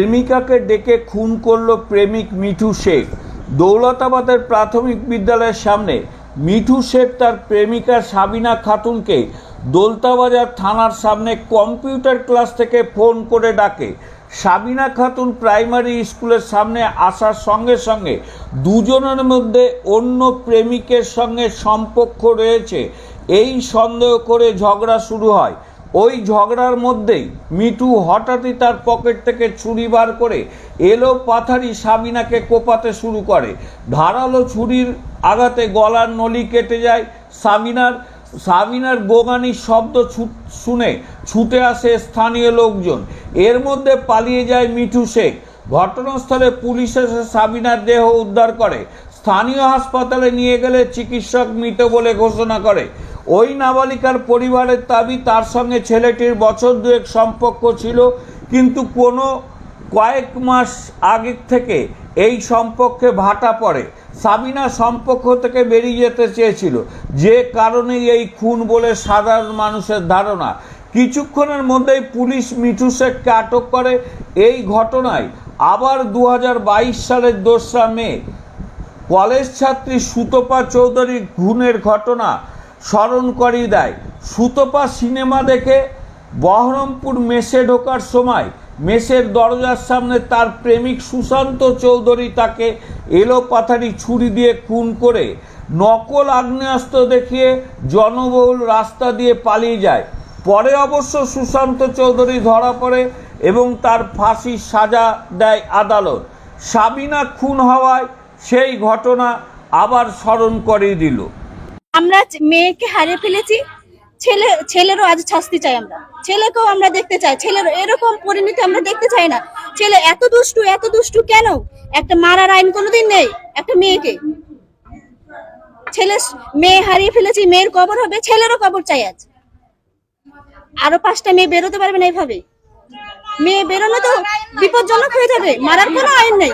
প্রেমিকাকে ডেকে খুন করল প্রেমিক মিঠু শেখ। দৌলতাবাদের প্রাথমিক বিদ্যালয়ের সামনে মিঠু শেখ তার প্রেমিকা সাবিনা খাতুনকে দৌলতাবাজার থানার সামনে কম্পিউটার ক্লাস থেকে ফোন করে ডাকে। সাবিনা খাতুন প্রাইমারি স্কুলের সামনে আসার সঙ্গে সঙ্গে দুজনের মধ্যে অন্য প্রেমিকের সঙ্গে সম্পর্ক রয়েছে। এই সন্দেহ করে ঝগড়া শুরু হয়। ওই ঝগড়ার মধ্যেই মিঠু হঠাৎই তার পকেট থেকে ছুরি বার করে এলো পাথারি সাবিনাকে কোপাতে শুরু করে। ধারালো ছুরির আঘাতে গলার নলি কেটে যায় সাবিনার সাবিনার গোগানির শব্দ শুনে ছুটে আসে স্থানীয় লোকজন। এর মধ্যে পালিয়ে যায় মিঠু শেখ। ঘটনাস্থলে পুলিশ এসে সাবিনার দেহ উদ্ধার করে। স্থানীয় হাসপাতালে নিয়ে গেলে চিকিৎসক মৃত বলে ঘোষণা করে। ওই নাবালিকার পরিবারের দাবি তার সঙ্গে ছেলেটির বছর দুয়েক সম্পর্ক ছিল, কিন্তু কোনো কয়েক মাস আগে থেকে এই সম্পর্কে ভাটা পড়ে। সাবিনা সম্পর্ক থেকে বেরিয়ে যেতে চেয়েছিল, যে কারণে এই খুন বলে সাধারণ মানুষের ধারণা। কিছুক্ষণের মধ্যেই পুলিশ মিঠু শেখকে আটক করে। এই ঘটনায় আবার দু হাজার বাইশ সালের দোসরা মে, কলেজ ছাত্রী সুতপা চৌধুরীর খুনের ঘটনা স্মরণ করিয়ে দেয়। সুতপা সিনেমা দেখে বহরমপুর মেসে ঢোকার সময় মেসের দরজার সামনে তার প্রেমিক সুশান্ত চৌধুরী তাকে এলো পাথারি ছুরি দিয়ে খুন করে নকল আগ্নেয়াস্ত্র দেখিয়ে জনবহুল রাস্তা দিয়ে পালিয়ে যায়। পরে অবশ্য সুশান্ত চৌধুরী ধরা পড়ে এবং তার ফাঁসির সাজা দেয় আদালত। সাবিনা খুন হওয়ায় সেই ঘটনা আবার স্মরণ করিয়ে দিল। আমরা মেয়েকে হারিয়ে ফেলেছি ছেলে ছেলেরও আজ শাস্তি চাই আমরা। ছেলেকেও আমরা দেখতে চাই। ছেলের এরকম পরিণতি আমরা দেখতে চাই না। ছেলে এত দুষ্টু এত দুষ্টু কেন? একটা মারার আইন কোনোদিন নেই একটা মেয়েকে। ছেলে মেয়ে হারিয়ে ফেলেছি মেয়ের কবর হবে ছেলেরও কবর চাই আজ। আরও পাঁচটা মেয়ে বেরোতে পারবে না এইভাবে। মেয়ে বেরোলে তো বিপজ্জনক হয়ে যাবে মারার কোনো আইন নেই।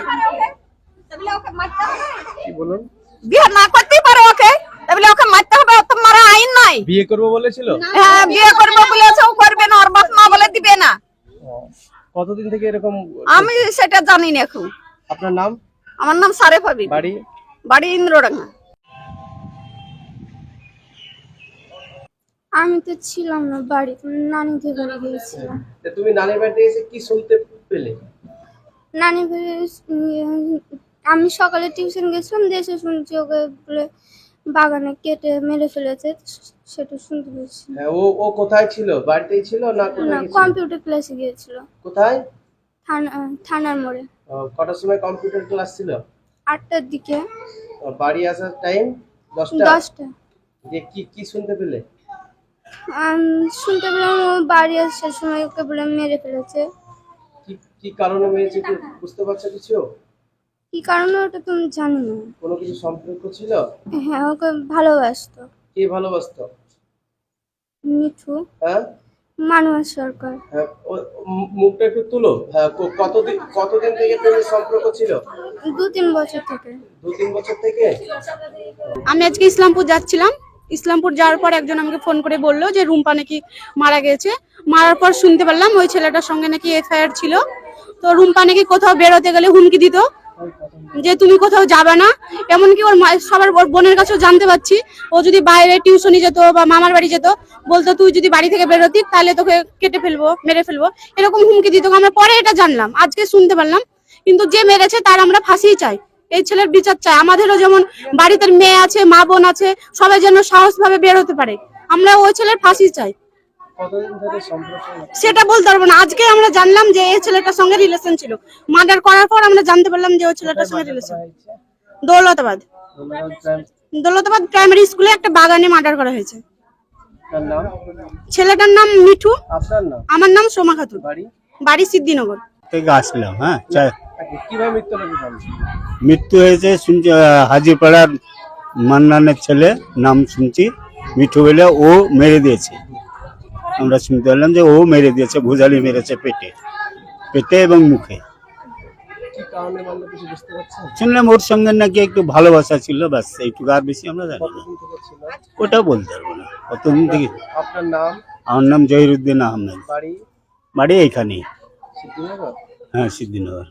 বিয়ে না করতেই পারে ওকে তাহলে ওকে মারতে হবে অত মারা আইন নাই। বিয়ে করব বলেছিল? হ্যাঁ বিয়ে করবে বলেছে ও করবে না ওর বাপ মা বলে দিবে না। কতদিন থেকে এরকম আমি সেটা জানি না এখন। আপনার নাম? আমার নাম সারেফ হাবিব। বাড়ি? বাড়ি ইন্দ্রডাঙ্গা। আমি তো ছিলাম না বাড়িতে নানিদের বাড়ি গিয়েছিলাম তুমি নানির বাড়িতে এসে কি শুনতে পেলে? নানি আমি সকালে টিউশন গেছিলাম দেশে শুনছি ওকে বলে বাগানে কেটে মেরে ফেলেছে সেটা শুনতে পেয়েছি। হ্যাঁ ও ও কোথায় ছিল? বাড়িতেই ছিল না না কোথায় গেছিল? কম্পিউটার ক্লাসে গিয়েছিল। কোথায়? থানা থানার মোড়ে। ও, কটার সময় কম্পিউটার ক্লাস ছিল? আটটার দিকে। ও, বাড়ি আসার টাইম দশটা? দশটা। যে কি কি শুনতে পেলে? আমি শুনতে পেলাম ও বাড়ি আসার সময় ওকে বলে মেরে ফেলেছে। কি কি কারণে মেরেছে কি বুঝতে পারছ কিছু? কি কারণে ওটা তুমি জানি না। কোনো কিছু সম্পর্ক ছিল? হ্যাঁ ওকে ভালোবাসতো। কে ভালোবাসতো? মিঠু। হ্যাঁ? মানুষ সরকার। হ্যাঁ ও- মু- মুখটা একটু তুলো। হ্যাঁ ক- কতদিন কতদিন থেকে প্রেমের সম্পর্ক ছিল? দু তিন বছর থেকে। দু তিন বছর থেকে? আমি আজকে ইসলামপুর যাচ্ছিলাম। ইসলামপুর যাওয়ার পর একজন আমাকে ফোন করে বলল যে রুম্পা নাকি মারা গেছে। মারার পর শুনতে পারলাম ওই ছেলেটার সঙ্গে নাকি এফআইআর ছিল। তো রুম্পা নাকি কোথাও বেরোতে গেলে হুমকি দিত। যে তুমি কোথাও যাবে না, এমনকি ওর সবার ওর বোনের কাছেও জানতে পারছি, ও যদি বাইরে টিউশনি যেত বা মামার বাড়ি যেত, বলতো তুই যদি বাড়ি থেকে বেরোতি, তাহলে তোকে কেটে ফেলব, মেরে ফেলব, এরকম হুমকি দিত। আমরা পরে এটা জানলাম, আজকে শুনতে পারলাম, কিন্তু যে মেরেছে তার আমরা ফাঁসি চাই। এই ছেলের বিচার চাই। আমাদেরও যেমন বাড়িতে মেয়ে আছে, মা বোন আছে, সবাই যেন সাহস ভাবে বের হতে পারে, আমরা ওই ছেলের ফাঁসি চাই। সেটা বলতে পারব না। আজকে আমরা জানলাম যে এই ছেলেটার সঙ্গে রিলেশন ছিল। মার্ডার করার পর আমরা জানতে পারলাম যে ওই ছেলেটার সঙ্গে রিলেশন দৌলতাবাদ। দৌলতাবাদ প্রাইমারি স্কুলে একটা বাগানে মার্ডার করা হয়েছে। ছেলেটার নাম মিঠু। আপনার নাম? আমার নাম সোমা খাতুন। বাড়ি? বাড়ি সিদ্ধিনগর। থেকে আসলাম হ্যাঁ চা- আচ্ছা, মৃত্যু হয়েছে শুনছি আহ, হাজিপাড়ার মান্নানের ছেলে নাম শুনছি মিঠু বলে ও মেরে দিয়েছে। আমরা শুনতে পারলাম যে ও মেরে দিয়েছে ভুজালি মেরেছে পেটে। পেটে এবং মুখে। শুনলাম ওর সঙ্গে নাকি একটু ভালোবাসা ছিল ব্যাস এইটুকু আর বেশি আমরা জানি না। ওটাও বলতে পারব না। কতদিন থেকে? আপনার নাম? আমার নাম জহিরুদ্দিন আহমেদ। বাড়ি? বাড়ি এইখানেই। হ্যাঁ সিদ্ধিনগর।